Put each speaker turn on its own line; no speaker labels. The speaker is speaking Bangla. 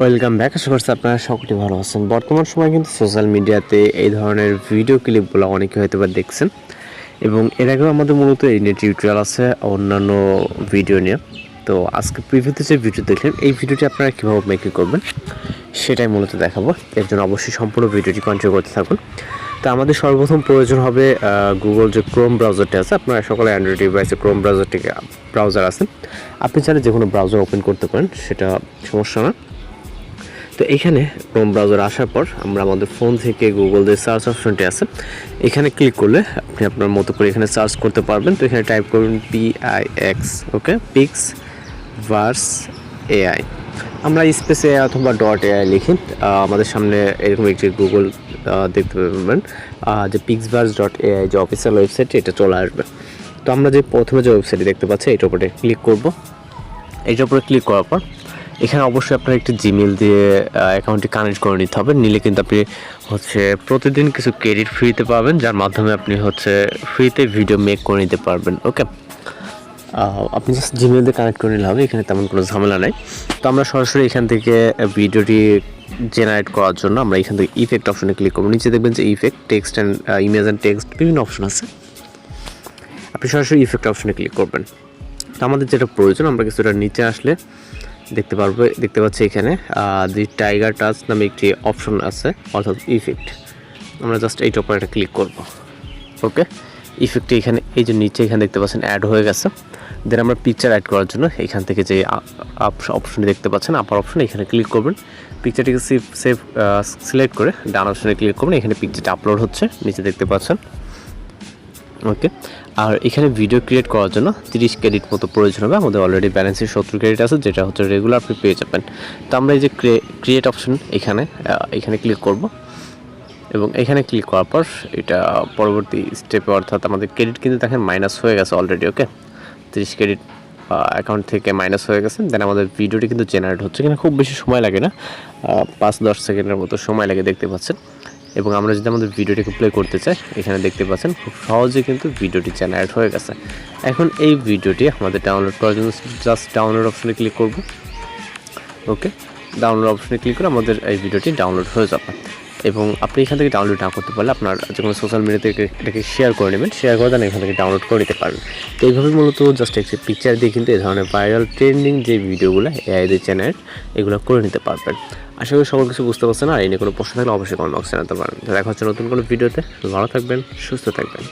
ওয়েলকাম ব্যাক আশা করছি আপনারা সকলে ভালো আছেন। বর্তমান সময় কিন্তু সোশ্যাল মিডিয়াতে এই ধরনের ভিডিও ক্লিপগুলো অনেকে হয়তো বা দেখছেন। এবং এর আগেও আমাদের মূলত এই নিয়ে টিউটোরিয়াল আছে, অন্যান্য ভিডিও নিয়ে। তো আজকে প্রিভিউতে যে ভিডিও দেখলেন, এই ভিডিওটি আপনারা কীভাবে মেকিং করবেন, সেটাই মূলত দেখাবো। এর জন্য অবশ্যই সম্পূর্ণ ভিডিওটি কন্টিনিউ করতে থাকুন। তো আমাদের সর্বপ্রথম প্রয়োজন হবে গুগল যে ক্রোম ব্রাউজারটি আছে, আপনারা সকলে অ্যান্ড্রয়েড ডিভাইসে ক্রোম ব্রাউজারটিকে ব্রাউজার আছে আপনি চাইলে যে কোনো ব্রাউজার ওপেন করতে পারেন, সেটা সমস্যা না। তো এখানে ক্রোম ব্রাউজার আসার পর আমরা আমাদের ফোন থেকে গুগল যে সার্চ অপশনটি আছে, এখানে ক্লিক করলে আপনি আপনার মতো করে এখানে সার্চ করতে পারবেন। তো এখানে টাইপ করবেন P I X okay Pixverse AI আমরা স্পেস অথবা ডট এআই লিখি। আমাদের সামনে এরকম একটি গুগল দেখতে পাবেন। যে পিক্স ভার্স ডট এআই যে অফিসিয়াল ওয়েবসাইট এটা চলে আসবে। তো আমরা যে প্রথমে যে ওয়েবসাইটটি দেখতে পাচ্ছি, এটার উপরে ক্লিক করব। এটার উপরে ক্লিক করার পর, এখানে অবশ্যই আপনার একটি জিমেল দিয়ে অ্যাকাউন্টটি কানেক্ট করে নিতে হবে। নিলে কিন্তু আপনি হচ্ছে প্রতিদিন কিছু ক্রেডিট ফ্রিতে পাবেন, যার মাধ্যমে আপনি হচ্ছে ফ্রিতে ভিডিও মেক করে নিতে পারবেন ওকে আপনি জাস্ট জিমেল দিয়ে কানেক্ট করে নিলে হবে, এখানে তেমন কোনো ঝামেলা নাই। তো আমরা সরাসরি এখান থেকে ভিডিওটি জেনারেট করার জন্য আমরা এখান থেকে ইফেক্ট অপশনে ক্লিক করব। নিচে দেখবেন যে effect text and image and text বিভিন্ন অপশন আছে। আপনি সরাসরি ইফেক্ট অপশনে ক্লিক করবেন। তো আমাদের যেটা প্রয়োজন, আমরা কিছুটা নিচে আসলে দেখতে পারব, দেখতে পাচ্ছি এখানে দি টাইগার টাচ নামে একটি অপশন আছে, অর্থাৎ ইফেক্ট আমরা জাস্ট এইটার উপর একটা ক্লিক করব। ওকে ইফেক্টটি এখানে এই যে নিচে এখানে দেখতে পাচ্ছেন অ্যাড হয়ে গেছে। দেন আমরা পিকচার অ্যাড করার জন্য এখান থেকে যে অপশনটি দেখতে পাচ্ছেন আপার অপশন এখানে ক্লিক করবেন। পিকচারটিকে সেভ সেভ সিলেক্ট করে ডান অপশনে ক্লিক করবেন। এখানে পিকচারটা আপলোড হচ্ছে, নিচে দেখতে পাচ্ছেন। ওকে আর এখানে ভিডিও ক্রিয়েট করার জন্য তিরিশ ক্রেডিট মতো প্রয়োজন হবে। আমাদের অলরেডি ব্যালেন্সের সত্তর ক্রেডিট আছে, যেটা হচ্ছে রেগুলার আপনি পেয়ে যাবেন। তো আমরা এই যে ক্রিয়েট অপশন এখানে এখানে ক্লিক করব। এবং এখানে ক্লিক করার পর এটা পরবর্তী স্টেপে অর্থাৎ আমাদের ক্রেডিট কিন্তু দেখেন মাইনাস হয়ে গেছে অলরেডি ওকে তিরিশ ক্রেডিট অ্যাকাউন্ট থেকে মাইনাস হয়ে গেছে। দেন আমাদের ভিডিওটি কিন্তু জেনারেট হচ্ছে। এখানে খুব বেশি সময় লাগে না। পাঁচ দশ সেকেন্ডের মতো সময় লাগে দেখতে পাচ্ছেন। এবং আমরা যদি আমাদের ভিডিওটিকে প্লে করতে চাই, এখানে দেখতে পাচ্ছেন খুব সহজে কিন্তু ভিডিওটি জেনারেট হয়ে গেছে। এখন এই ভিডিওটি আমাদের ডাউনলোড করার জন্য জাস্ট ডাউনলোড অপশনে ক্লিক করব। ওকে ডাউনলোড অপশনে ক্লিক করে আমাদের এই ভিডিওটি ডাউনলোড হয়ে যাবে। এবং আপনি এখান থেকে ডাউনলোড না করতে পারলে আপনার যে কোনো সোশ্যাল মিডিয়া থেকে এটাকে শেয়ার করে নেবেন শেয়ার করে দেন, এখান থেকে ডাউনলোড করে নিতে পারেন তো এইভাবে মূলত জাস্ট একটি পিকচার দিয়ে কিন্তু এই ধরনের ভাইরাল ট্রেন্ডিং যে ভিডিওগুলো এআইদের চ্যানেল এগুলো করে নিতে পারবেন। আশা করি সকল কিছু বুঝতে পারছেন, আর এই নিয়ে কোনো প্রশ্ন থাকলে অবশ্যই কমেন্ট বক্সে জানাতে পারেন। দেখা হচ্ছে নতুন কোনো ভিডিওতে ভালো থাকবেন, সুস্থ থাকবেন।